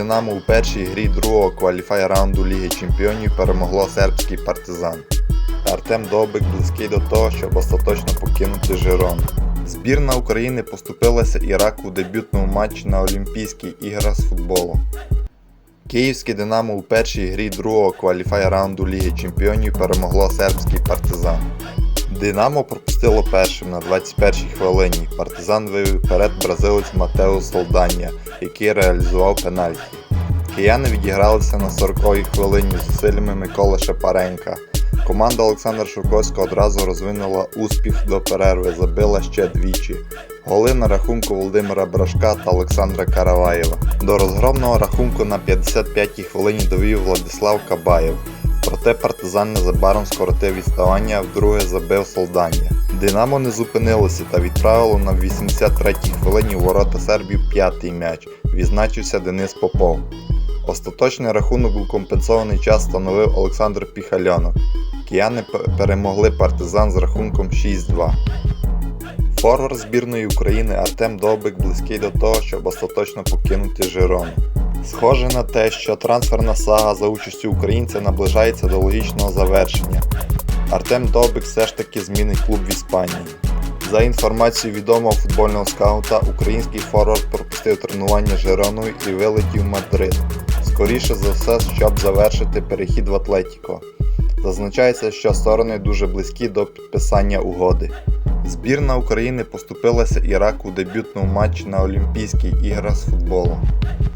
Динамо у першій грі другого кваліфай раунду Ліги Чемпіонів перемогло сербський партизан. Артем Довбик близький до того, щоб остаточно покинути Жирон. Збірна України поступилася Іраку у дебютному матчі на Олімпійських іграх з футболу. Київське Динамо у першій грі другого кваліфай раунду Ліги Чемпіонів перемогло сербський партизан. Динамо пропустило першим на 21-й хвилині. Партизан вивів вперед бразилець Матео Солданія, який реалізував пенальті. Кияни відігралися на 40-й хвилині з зусиллями Миколи Шапаренка. Команда Олександра Шовковського одразу розвинула успіх до перерви, забила ще двічі. Голи на рахунку Володимира Брашка та Олександра Караваєва. До розгромного рахунку на 55-й хвилині довів Владислав Кабаєв. Проте партизан незабаром скоротив відставання, а вдруге забив Солданія. Динамо не зупинилося та відправило на 83-й хвилині у ворота Сербів п'ятий м'яч. Відзначився Денис Попов. Остаточний рахунок у компенсований час становив Олександр Піхальонок. Кияни перемогли партизан з рахунком 6-2. Форвард збірної України Артем Довбик близький до того, щоб остаточно покинути Жирон. Схоже на те, що трансферна сага за участю українця наближається до логічного завершення. Артем Довбик все ж таки змінить клуб в Іспанії. За інформацією відомого футбольного скаута, український форвард пропустив тренування Жироною і вилетів в Мадрид. Скоріше за все, щоб завершити перехід в Атлетіко. Зазначається, що сторони дуже близькі до підписання угоди. Збірна України поступилася Іраку у дебютному матчі на Олімпійських іграх з футболу.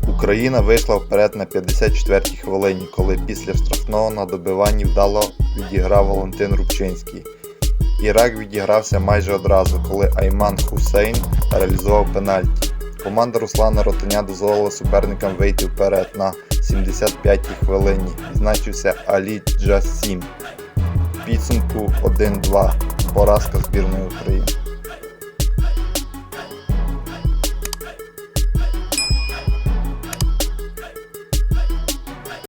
Україна вийшла вперед на 54-й хвилині, коли після штрафного на добиванні вдало відіграв Валентин Рубчинський. Ірак відігрався майже одразу, коли Айман Хусейн реалізував пенальті. Команда Руслана Ротаня дозволила суперникам вийти вперед на 75-й хвилині. Відзначився Алі Джасім. Підсумку 1-2. Поразка збірної України.